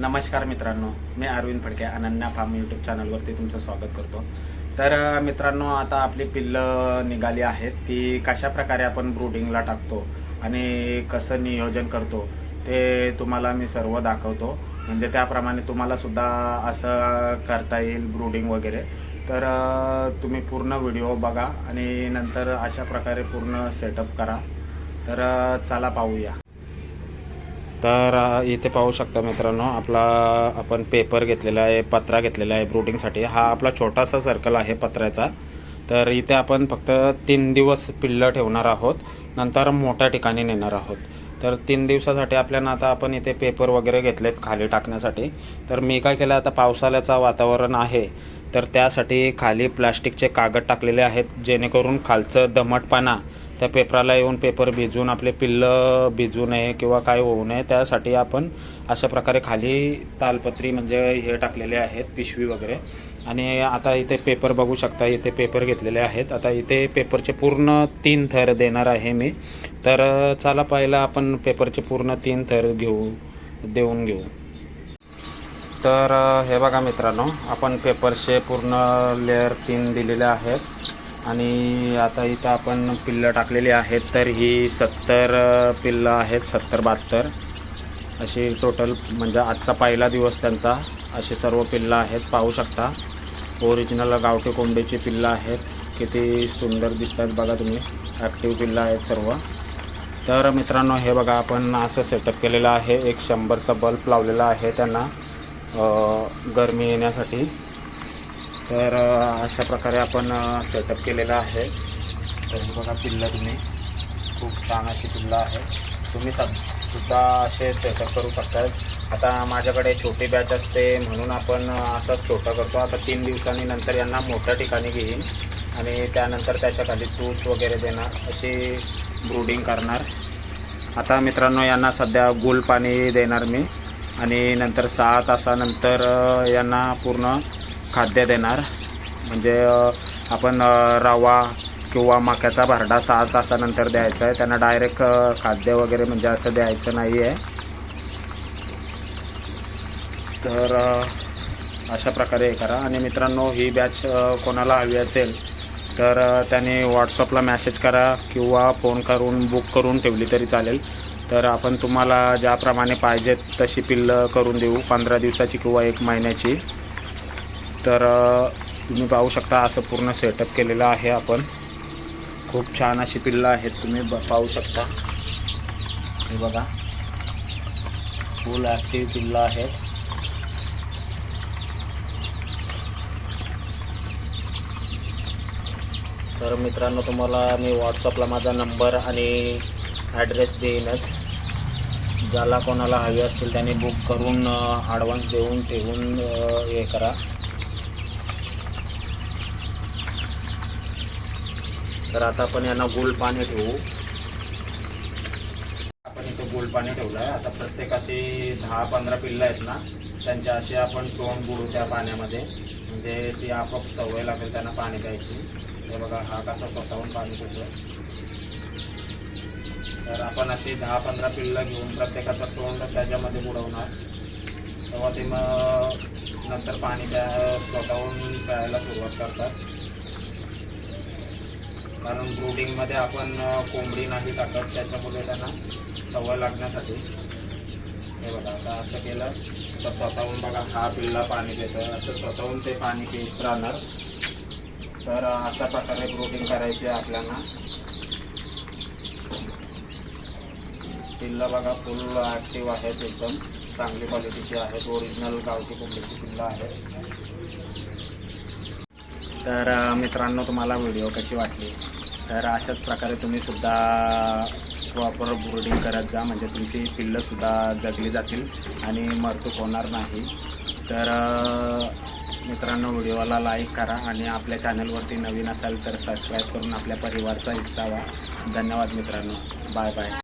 नमस्कार मित्रांनो मी अरविंद फडके अनन्या फार्म यूट्यूब चॅनलवरती तुमचं स्वागत करतो. तर मित्रांनो आता आपली पिल्लं निघाली आहेत. ती कशा प्रकारे आपण ब्रूडिंगला टाकतो आणि कसं नियोजन करतो ते तुम्हाला मी सर्व दाखवतो. म्हणजे त्याप्रमाणे तुम्हाला सुद्धा असं करता येईल ब्रूडिंग वगैरे. तर तुम्ही पूर्ण व्हिडिओ बघा आणि नंतर अशा प्रकारे पूर्ण सेटअप करा. तर चला पाहूया. तर इथे पाहू शकता मित्रांनो आपला आपण पेपर घेतलेला आहे पत्रा घेतलेला आहे ब्रूडिंगसाठी हा आपला छोटासा सर्कल आहे पत्र्याचा तर इथे आपण फक्त तीन दिवस पिल्लं ठेवणार आहोत. नंतर मोठ्या ठिकाणी नेणार आहोत. तर तीन दिवसासाठी आपल्याला आता आपण इथे पेपर वगैरे घेतलेत खाली टाकण्यासाठी. तर मी काय केलं आता पावसाळ्याचं वातावरण आहे. तर त्यासाठी खाली प्लास्टिकचे कागद टाकलेले आहेत जेणेकरून खालचं दमटपणा त्या पेपराला येऊन पेपर भिजून आपले पिल्लं भिजू नये किंवा काय होऊ नये त्यासाठी आपण अशा प्रकारे खाली तालपत्री म्हणजे हे टाकलेले आहेत पिशवी वगैरे. आणि आता इथे पेपर बघू शकता इथे पेपर घेतलेले आहेत. आता इथे पेपरचे पूर्ण तीन थर देणार आहे मी. तर चला पहिला आपण पेपरचे पूर्ण तीन थर घेऊ देऊन घेऊ. तर हे बघा मित्रांनो आपण पेपरचे पूर्ण लेअर तीन दिलेले आहेत. आणि आता इथं आपण पिल्लं टाकलेली आहेत तर ही सत्तर पिल्लं आहेत सत्तर बहात्तर. अशी टोटल म्हणजे आजचा पहिला दिवस त्यांचा. अशी सर्व पिल्लं आहेत पाहू शकता. ओरिजिनल गावठी कोंबडीची पिल्लं आहेत. किती सुंदर दिसतात बघा तुम्ही. ॲक्टिव्ह पिल्लं आहेत सर्व. तर मित्रांनो हे बघा आपण असं सेटअप केलेलं आहे. एक शंभरचा बल्ब लावलेला आहे त्यांना. गरमी येण्यासाठी. तर अशा प्रकारे आपण सेटअप केलेलं आहे. तर बघा पिल्लं तुम्ही. खूप छान अशी पिल्लं आहे तुम्ही सद सुद्धा असे सेटअप करू शकता. आता माझ्याकडे छोटी बॅच असते. म्हणून आपण असंच छोटं करतो. आता तीन दिवसांनी नंतर यांना मोठ्या ठिकाणी घेईन. आणि त्यानंतर त्याच्याखाली तूस वगैरे देणार. अशी ब्रूडिंग करणार. आता मित्रांनो यांना सध्या गुल पाणी देणार मी. आणि नंतर सहा तासानंतर यांना पूर्ण खाद्य देणार. म्हणजे आपण रवा किंवा मक्याचा भरडा सहा तासानंतर द्यायचा आहे. त्यांना डायरेक्ट खाद्य वगैरे म्हणजे असं द्यायचं नाही आहे तर अशा प्रकारे हे करा. आणि मित्रांनो ही बॅच कोणाला हवी असेल तर त्याने व्हॉट्सअपला मॅसेज करा किंवा फोन करून बुक करून ठेवली तरी चालेल. तर आपण तुम्हाला ज्याप्रमाणे पाहिजेत तशी पिल्लं करून देऊ पंधरा दिवसाची किंवा एक महिन्याची. तर तुम्ही पाहू शकता असं पूर्ण सेटअप केलेलं आहे आपण. खूप छान अशी पिल्लं आहेत तुम्ही ब पाहू शकता. हे बघा. फुल ॲक्टिव्ह पिल्लं आहेत. तर मित्रांनो तुम्हाला मी व्हॉट्सअपला माझा नंबर आणि ॲड्रेस देईनच. ज्याला कोणाला हवी असतील त्यांनी बुक करून ॲडव्हान्स देऊन ठेवून हे करा. तर आता आपण यांना गुळ पाणी ठेवू. आपण इथं गुळ पाणी ठेवलं. आहे आता प्रत्येक असे दहा पंधरा पिल्लं आहेत ना त्यांच्या अशी आपण तोंड बुडू त्या पाण्यामध्ये. म्हणजे ती आपोआप सवय लागेल त्यांना पाणी द्यायची हे बघा हा कसा स्वतःहून पाणी पितो तर आपण अशी दहा पंधरा पिल्लं घेऊन प्रत्येकाचं तोंड त्याच्यामध्ये बुडवणार. तेव्हा ते मग नंतर पाणी त्या स्वतःहून प्यायला सुरुवात करतात. कारण ब्रुडिंगमध्ये आपण कोंबडी नाही टाकत त्याच्यामुळे त्यांना सवय लागण्यासाठी. हे बघा आता असं केलं तर स्वतःहून बघा हा पिल्ला पाणी देतं असं स्वतःहून ते पाणी पित राहणार. तर अशा प्रकारे ब्रुडिंग करायची आहे आपल्याला. पिल्ला बघा फुल ॲक्टिव्ह आहेत एकदम. चांगली क्वालिटीची आहेत. ओरिजिनल गावठी कोंबडीची पिल्लं आहे. तर मित्रांनो तुम्हाला व्हिडिओ कशी वाटली? तर अशाच प्रकारे तुम्ही सुद्धा प्रॉपर बोर्डिंग करत जा. म्हणजे तुमची पिल्लंसुद्धा जगली जातील आणि मरतूक होणार नाही. तर मित्रांनो व्हिडिओला लाईक करा आणि आपल्या चॅनलवरती नवीन असाल तर सबस्क्राईब करून आपल्या परिवारचा हिस्सा व्हा. धन्यवाद मित्रांनो. Bye bye